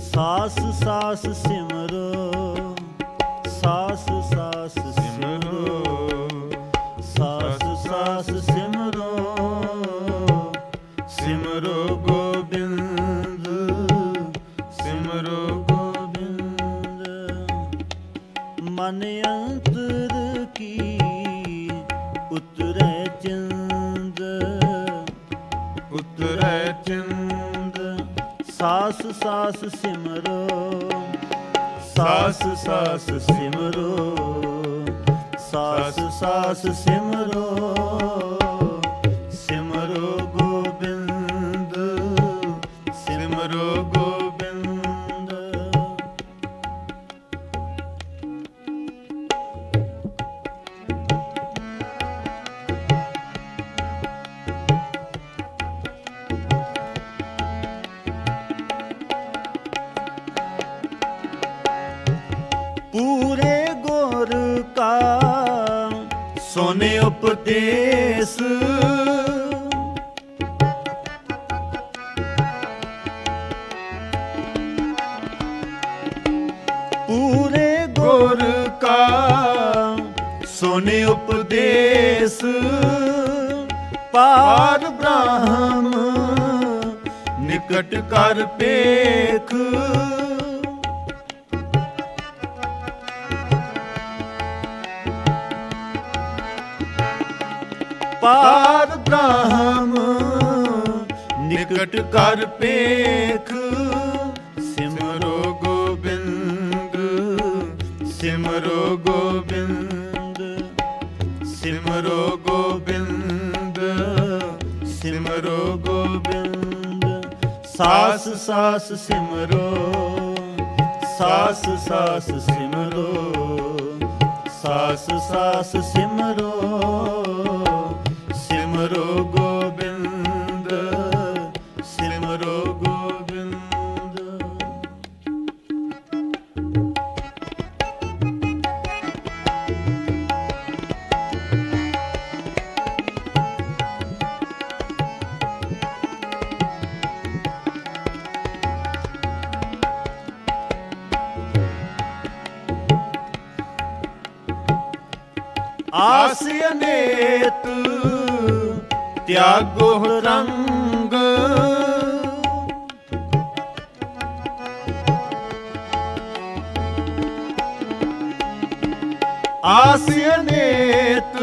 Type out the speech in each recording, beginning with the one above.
ਸਾਸ ਸਾਸ ਸਿਮਰੋ, ਸਾਸ ਸਾਸ ਸਿਮਰੋ, ਸਾਸ ਸਾਸ ਸਿਮਰੋ ਸਿਮਰੋ ਗੋਬਿੰਦ ਸਿਮਰੋ ਗੋਬਿੰਦ। ਮਨ ਅੰਤਰ ਕੀ ਉਤਰੈ ਸਾਸ ਸਿਮਰੋ ਸਾਸ ਸਾਸ ਸਿਮਰੋ ਸਾਸ ਸਾਸ ਸਿਮਰੋ। ਸੋਨੇ ਉਪਦੇਸ। ਪੂਰੇ ਗੁਰ ਕਾ ਸੋਨੇ ਉਪਦੇਸ। ਪਾਰ ਬ੍ਰਹਮ ਨਿਕਟ ਕਰ ਪੇਖ ਪਾਰ ਬ੍ਰਹਮ, ਨਿਕਟ ਕਰ ਪੇਖ, ਸਿਮਰੋ ਗੋਬਿੰਦ ਸਿਮਰੋ ਗੋਬਿੰਦ ਸਿਮਰੋ ਗੋਬਿੰਦ ਸਿਮਰੋ ਗੋਬਿੰਦ, ਸਾਸ ਸਾਸ ਸਿਮਰੋ, ਸਾਸ ਸਾਸ ਸਿਮਰੋ, ਸਾਸ ਸਾਸ ਸਿਮਰੋ। ਆਸ ਅਨੇਤ ਤਿਆਗੋ ਰੰਗ। ਆਸ ਅਨੇਤ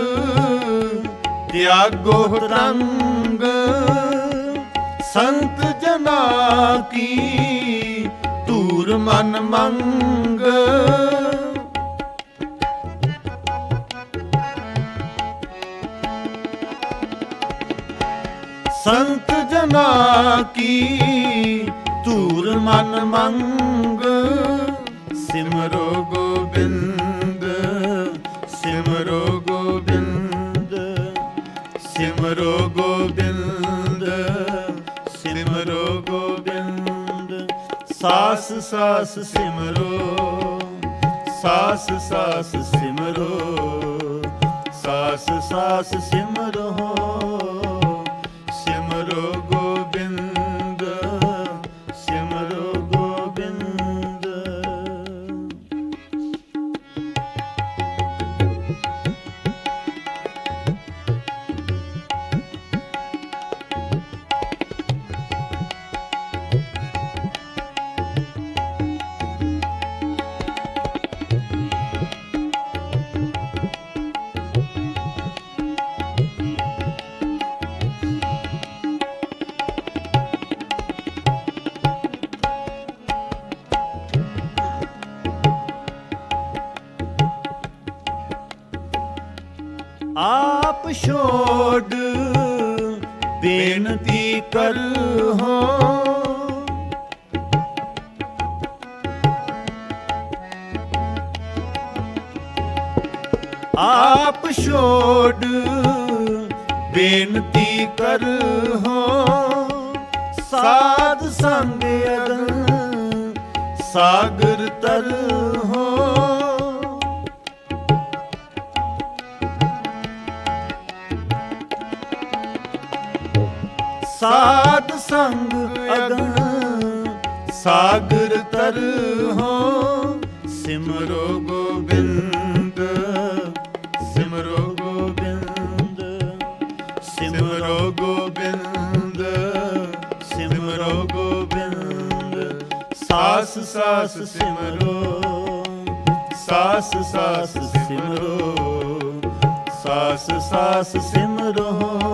ਤਿਆਗੋ ਰੰਗ। ਸੰਤ ਜਨਾ ਕੀ ਧੂਰ ਮਨ ਮੰਗ। ਸੰਤ ਕੀ ਧੂਰ ਮਨ ਮੰਗ। ਸਿਮਰੋ ਗੋਬਿੰਦ ਸਿਮਰੋ ਗੋਬਿੰਦ ਸਿਮਰੋ ਗੋਬਿੰਦ ਸਿਮਰੋ ਗੋਬਿੰਦ। ਸਾਸ ਸਾਸ ਸਿਮਰੋ, ਸਾਸ ਸਾਸ ਸਿਮਰੋ, ਸਾਸ ਸਾਸ ਸਿਮਰੋ। ਬੇਨਤੀ ਕਰ ਹੋ। ਆਪ ਛੋੜ ਬੇਨਤੀ ਕਰ ਹੋ। ਸਾਧ ਸੰਗ ਅਗਨ ਸਾਗਰ ਤਰ ਸਾਧ ਸੰਗ ਅਗਨ, ਸਾਗਰ ਤਰਹੁ ਸਿਮਰੋ ਗੋਬਿੰਦ ਸਿਮਰੋ ਗੋਬਿੰਦ ਸਿਮਰੋ ਗੋਬਿੰਦ ਸਿਮਰੋ ਗੋਬਿੰਦ, ਸਾਸ ਸਾਸ ਸਿਮਰੋ, ਸਾਸ ਸਾਸ ਸਿਮਰੋ, ਸਾਸ ਸਾਸ ਸਿਮਰੋ।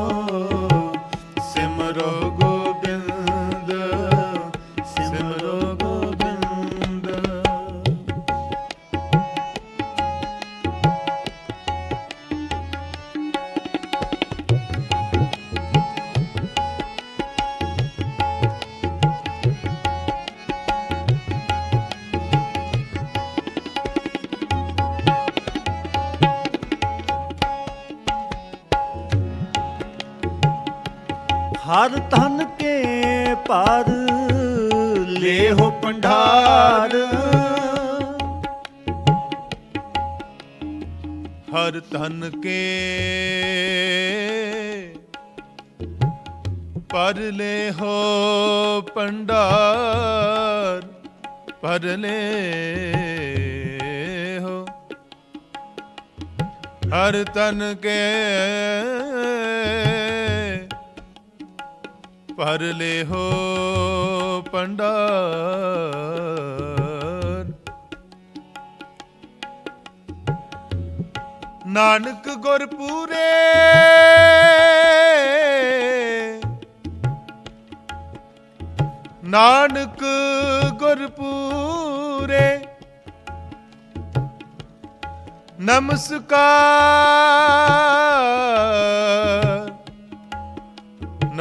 ਹਰ ਤਨ ਕੇ ਪਰ, ਲੇਹੁ ਪੰਡਾਰ ਹਰ ਧਨ ਕੇ ਪਰ ਲੈ ਹੋ ਪੰਡਾਰ ਪਰ ਲੈ ਹੋ ਹਰ ਤਨ ਕੇ ਪਰ ਲੈ ਹੋ ਪੰਡਾਰ। ਨਾਨਕ ਗੁਰ ਪੂਰੇ ਨਾਨਕ ਗੁਰ ਪੂਰੇ ਨਮਸਕਾਰ।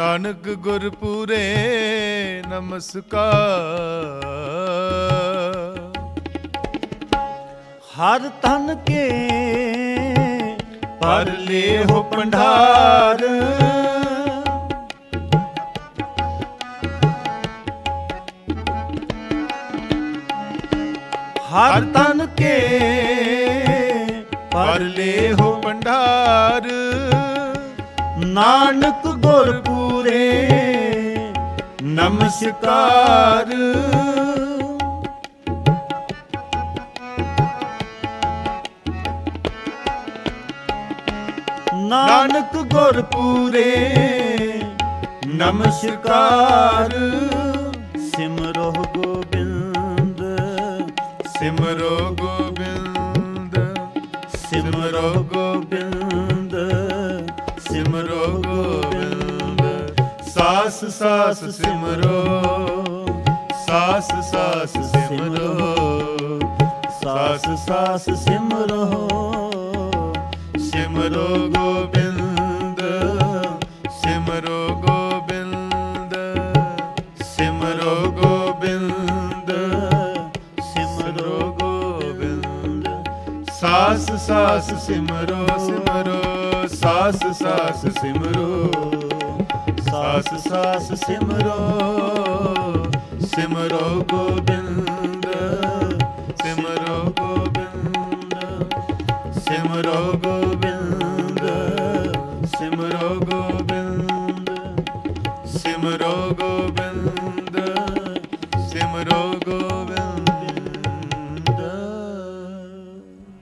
ਨਾਨਕ ਗੁਰ ਪੂਰੇ ਨਮਸਕਾਰ। ਹਰ ਤਨ ਕੇ ਪਰ ਹੋ ਭੰਡਾਰ। ਹਰ ਤਨ ਕੇ ਪਰ ਹੋ ਭੰਡਾਰ। ਨਾਨਕ ਗੁਰਪੁਰ ਪੂਰੇ ਨਮਸਕਾਰ। ਨਾਨਕ ਗੁਰ ਪੂਰੇ ਨਮਸਕਾਰ। ਸਿਮਰੋ ਗੋਬਿੰਦ ਸਿਮਰੋ ਗੋਬਿੰਦ ਸਾਸ ਸਿਮਰੋ, ਸਾਸ ਸਾਸ ਸਿਮਰੋ, ਸਾਸ ਸਾਸ ਸਿਮਰੋ ਸਿਮਰੋ ਗੋਬਿੰਦ ਸਿਮਰੋ ਗੋਬਿੰਦ ਸਿਮਰੋ ਗੋਬਿੰਦ ਸਿਮਰੋ ਗੋਬਿੰਦ, ਸਾਸ ਸਾਸ ਸਿਮਰੋ ਸਿਮਰੋ, ਸਾਸ ਸਾਸ ਸਿਮਰੋ। ਸਾਸ ਸਾਸ ਸਿਮਰੋ ਸਿਮਰੋ ਗੋਬਿੰਦ ਸਿਮਰੋ ਗੋਬਿੰਦ ਸਿਮਰੋ